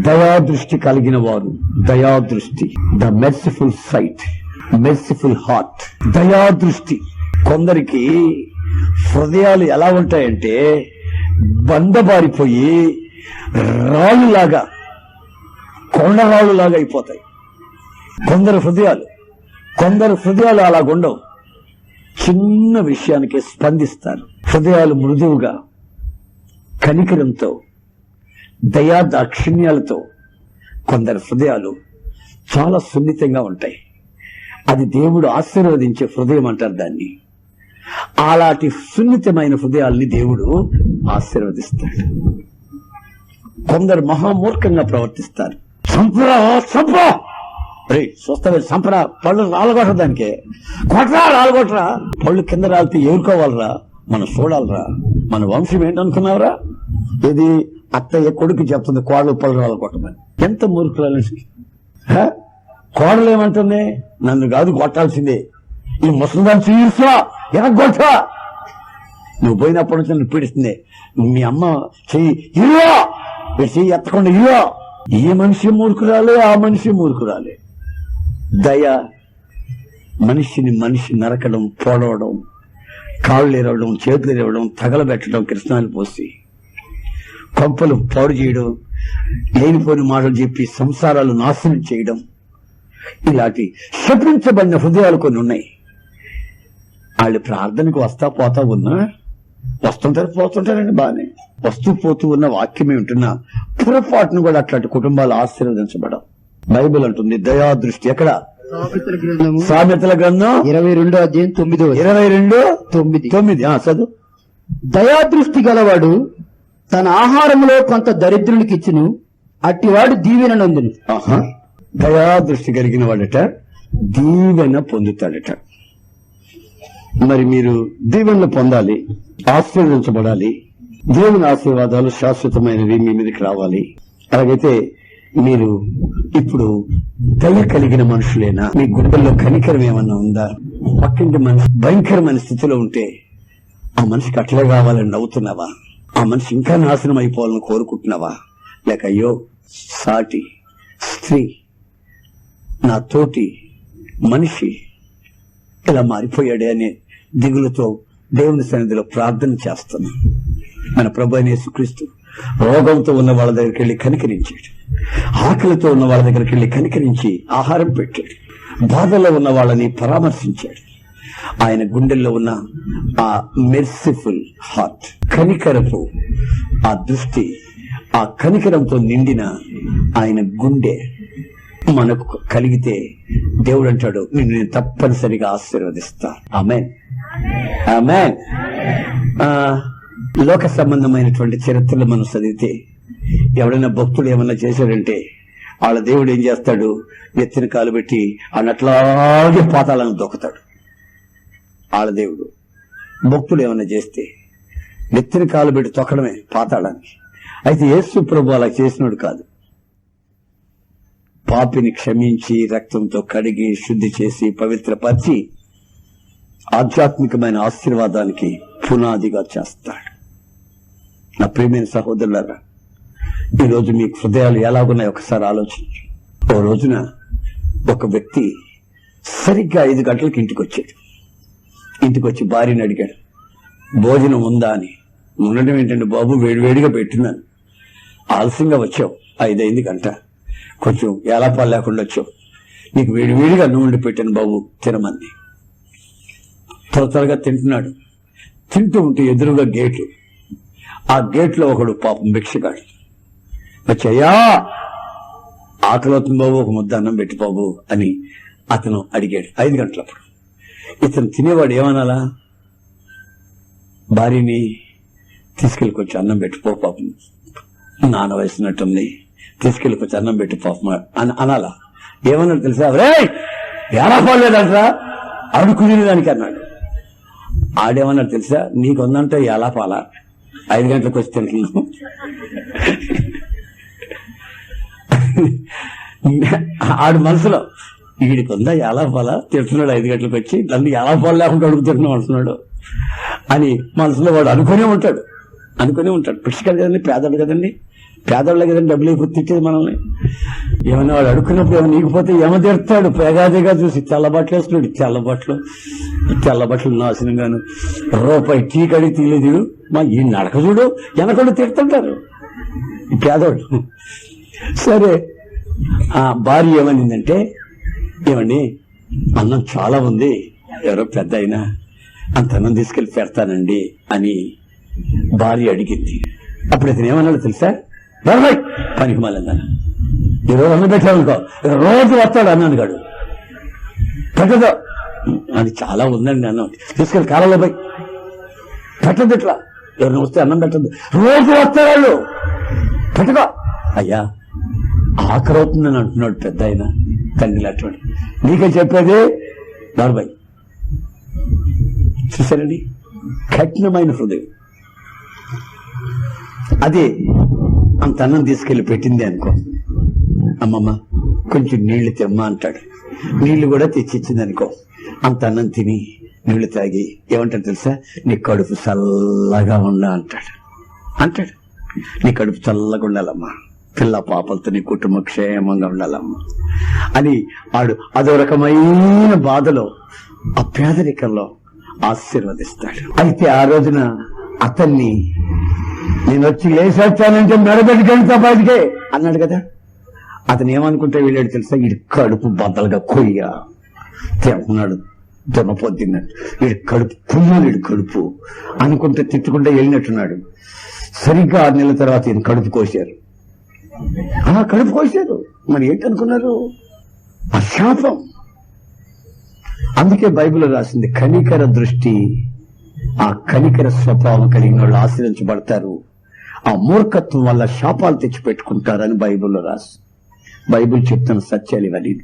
దయాదృష్టి కలిగిన వారు దయాదృష్టి. The merciful sight. Merciful heart. దయాదృష్టి. కొందరికి హృదయాలు ఎలా ఉంటాయంటే బండబారిపోయి రాళ్ళులాగా కొండరాళ్ళులాగా అయిపోతాయి. కొందరు హృదయాలు కొందరు హృదయాలు అలాగుండవు. చిన్న విషయానికి స్పందిస్తారు. హృదయాలు మృదువుగా కనికరంతో దయా దాక్షిణ్యాలతో కొందరు హృదయాలు చాలా సున్నితంగా ఉంటాయి. అది దేవుడు ఆశీర్వదించే హృదయం అంటారు దాన్ని. అలాంటి సున్నితమైన హృదయాల్ని దేవుడు ఆశీర్వదిస్తాడు. కొందరు మహామూర్ఖంగా ప్రవర్తిస్తారు. సంపరా సంపరా రే చూస్తావే సంపరా పళ్ళు రాలగొట్ట దానికే? కొట్రా రాలగొట్టరా! పళ్ళు కింద రాలితే ఎవరుకోవాలరా మనం చూడాలరా. మన వంశం ఏంటనుకున్నావురా? ఇది అత్తయ్య కొడుకు చెప్తుంది కోడలు పొలరాలు కొట్టమని. ఎంత మూర్ఖురాలని హ? కోడలు ఏమంటుంది? నన్ను కాదు కొట్టాల్సిందే. ఈ ముసలిదాన్ని చీర్చా ఎనగొట్టా నువ్వు పోయినప్పటి నుంచి నన్ను పీడిస్తుంది. మీ అమ్మ చెయ్యి ఇల్లా చెయ్యి ఎత్తకుండా ఇల్లా ఈ మనిషి మూర్ఖురాలే ఆ మనిషి మూర్ఖురాలే. దయ మనిషిని మనిషి నరకడం పొడవడం కాళ్ళు ఎరవడం చేతులు ఎరవడం తగలబెట్టడం కృష్ణాలు పోసి. కొంపలు పాడు చేయడం లేనిపోని మాటలు చెప్పి సంసారాలు నాశనం చేయడం ఇలాంటి శపించబడిన హృదయాలు కొన్ని ఉన్నాయి. వాళ్ళు ప్రార్థనకు వస్తా పోతా ఉన్నా వస్తుంటారు పోతుంటారండి బాగానే. వస్తూ పోతూ ఉన్న వాక్యమే ఉంటున్నా పొరపాటును కూడా అట్లాంటి కుటుంబాలు ఆశీర్వదించబడం బైబిల్ అంటుంది దయా దృష్టి ఎక్కడ? సామెతల గ్రంథం ఇరవై రెండో అధ్యాయం తొమ్మిదో. ఇరవై రెండు తొమ్మిది. తొమ్మిది. చదువు. దయాదృష్టి గలవాడు తన ఆహారంలో కొంత దరిద్రునికి ఇచ్చును అట్టివాడు దీవెన నందును. ఆహా. దయా దృష్టి కలిగిన వాడట దీవెన పొందుతాడట. మరి మీరు దీవెనలు పొందాలి ఆశీర్వదించబడాలి దేవుని ఆశీర్వాదాలు శాశ్వతమైనవి మీ మీదకి రావాలి. అలాగైతే మీరు ఇప్పుడు దయ కలిగిన మనుషులేనా? మీ గుండెల్లో కనికరం ఏమన్నా ఉందా? పక్కింటి మనిషి భయంకరమైన స్థితిలో ఉంటే ఆ మనిషికి అట్లే కావాలని నవ్వుతున్నావా? ఆ మనిషి ఇంకా నాశనం అయిపోవాలని కోరుకుంటున్నావా? లేక అయ్యో సాటి స్త్రీ నా తోటి మనిషి ఇలా మారిపోయాడే అనే దిగులతో దేవుని సన్నిధిలో ప్రార్థన చేస్తున్నాను మన ప్రభు అయిన యేసుక్రీస్తు రోగంతో ఉన్న వాళ్ళ దగ్గరికి వెళ్ళి కనికరించాడు. ఆకలితో ఉన్న వాళ్ళ దగ్గరికి వెళ్ళి కనికరించి ఆహారం పెట్టాడు. బాధలో ఉన్న వాళ్ళని పరామర్శించాడు. ఆయన గుండెల్లో ఉన్న ఆ మెర్సిఫుల్ హార్ట్ కనికరపు ఆ దృష్టి ఆ కనికరంతో నిండిన ఆయన గుండె మనకు కలిగితే దేవుడు అంటాడు నిన్ను నేను తప్పనిసరిగా ఆశీర్వదిస్తా. ఆమె ఆమె లోక సంబంధమైనటువంటి చరిత్రలు మనం చదివితే ఎవడైనా భక్తులు ఏమన్నా చేశాడంటే వాళ్ళ దేవుడు ఏం చేస్తాడు? ఎత్తిన కాలు పెట్టి అన్నట్లాగే పాతాలను దొక్కుతాడు. వాళ్ళ దేవుడు. భక్తులు ఏమైనా చేస్తే నెత్తిన కాలు పెట్టి తొక్కడమే పాతాళానికి. అయితే యేసు ప్రభు అలా చేసినాడు కాదు. పాపిని క్షమించి రక్తంతో కడిగి శుద్ధి చేసి పవిత్రపరిచి ఆధ్యాత్మికమైన ఆశీర్వాదానికి పునాదిగా చేస్తాడు. నా ప్రియమైన సహోదరులరా ఈరోజు మీ హృదయాలు ఎలాగున్నాయి ఒకసారి ఆలోచించు. ఓ రోజున ఒక వ్యక్తి సరిగ్గా ఐదు గంటలకు ఇంటికి వచ్చాడు. ఇంటికి వచ్చి భార్యని అడిగాడు. భోజనం ఉందా? అని. ఉండటం ఏంటంటే బాబు వేడివేడిగా పెట్టినాను ఆలస్యంగా వచ్చావు. ఐదైంది గంట. కొంచెం ఏలాపాలు లేకుండా వచ్చావు. నీకు వేడివేడిగా అన్నం వండి పెట్టాను బాబు తినమంది త్వర త్వరగా తింటున్నాడు. తింటూ ఉంటే ఎదురుగా గేటు ఆ గేట్లో ఒకడు పాపం భిక్షగాడు. వచ్చాయా? ఆకలి అవుతుంది బాబు ఒక ముద్ద అన్నం పెట్టి బాబు అని అతను అడిగాడు. ఐదు గంటలప్పుడు. ఇతను తినేవాడు ఏమనాలా? భార్యని తీసుకెళ్ళి కొంచెం అన్నం పెట్టి పాపం. నాన్న వయసున్నట్టుంది. తీసుకెళ్ళి కొంచెం అన్నం పెట్టి పాపం అని అనాలా? ఏమన్నాడు తెలుసా? రే ఎలా పోలేదంటరా? అడుకునే దానికి అన్నాడు. ఆడేమన్నాడు తెలుసా? నీకు ఉందంటే ఎలా పాలా? ఐదు గంటలకు వచ్చి తింటున్నాను. ఆడు మనసులో వీడికి ఉందా? ఎలా పాలా తిడుతున్నాడు ఐదు గంటలకు వచ్చి నన్ను ఎలా పాలు లేకుండా అడుగుతున్నావు అంటున్నాడు. అని మనసులో వాడు అనుకునే ఉంటాడు. అనుకునే ఉంటాడు. పిచ్చికాడు కదండి పేదడు కదండి. పేదవాళ్ళ కదండి డబ్బులు అయిపోతే మనల్ని. ఏమైనా వాడు అడుక్కున్నప్పుడు ఏమైనా నీకుపోతే ఏమో తిడతాడు. పేగాదిగా చూసి తెల్లబట్టలు వేస్తున్నాడు. తెల్లబట్టలు తెల్లబట్టలు ఈ నాశనంగాను రూపాయి టీ కడిగి తీయలేదు మా ఈ నడక చూడు వెనకడు తిడుతుంటారు. ఈ పేదవాడు సరే ఆ భార్య ఏమనిందంటే ఏమండి అన్నం చాలా ఉంది. ఎవరో పెద్ద అయినా అంత అన్నం తీసుకెళ్ళి పెడతానండి అని భార్య అడిగింది. అప్పుడు ఇతను ఏమన్నాడు తెలుసా? బాబాయ్ పనికి మాలిందన్న. ఈరోజు అన్నం పెట్టామనుకో రోజు వస్తాడు అన్నాను గాడు పెట్టదు. అది చాలా ఉందండి అన్నం. తీసుకెళ్ళి కాలంలో పోయి పెట్టదు ఇట్లా. ఎవరిని వస్తే అన్నం పెట్టద్దు. రోజు వస్తారు వాళ్ళు పెట్టుకో. అయ్యా ఆఖరి అవుతుందని అంటున్నాడు పెద్ద ఆయన. తండ్రి అటువంటి నీకే చెప్పేది నలభై చూసారండి కఠినమైన హృదయం. అదే అంత అన్నం తీసుకెళ్ళి పెట్టింది అనుకో. అమ్మమ్మ కొంచెం నీళ్ళు తెమ్మా అంటాడు. నీళ్ళు కూడా తెచ్చిచ్చింది అనుకో. అంత అన్నం తిని నీళ్ళు తాగి ఏమంటాడు తెలుసా? నీ కడుపు చల్లగా ఉండ అంటాడు అంటాడు. నీ కడుపు చల్లగా ఉండాలమ్మా. పిల్ల పాపలతో నీ కుటుంబం క్షేమంగా ఉండాలమ్మా. అని ఆడు అదో రకమైన బాధలో ఆ పేదరికంలో ఆశీర్వదిస్తాడు. అయితే ఆ రోజున అతన్ని నేను వచ్చి లేసొచ్చానంటే మెడబెట్టుకెళ్తా బయటికే అన్నాడు కదా. అతను ఏమనుకుంటే వెళ్ళాడు తెలుసా? ఇడు కడుపు బద్దలుగా కొయ్య. తిన్నాడు దున్నపోతున్నాడు వీడి కడుపు కుయ్యాలి వీడి కడుపు అనుకుంటే తిట్టుకుంటే వెళ్ళినట్టున్నాడు. సరిగ్గా ఆరు నెలల తర్వాత ఈయన కడుపు కోశారు. అలా కడుపు కోసారు మరి ఏంటనుకున్నారు? ఆ శాపం అందుకే బైబిల్ రాసింది కనికర దృష్టి ఆ కనికర స్వభావం కలిగిన వాళ్ళు ఆశ్రయించబడతారు. ఆ మూర్ఖత్వం వల్ల శాపాలు తెచ్చిపెట్టుకుంటారని బైబిల్లో రాసి బైబిల్ చెప్తున్న సత్యాలు ఇవన్నీ.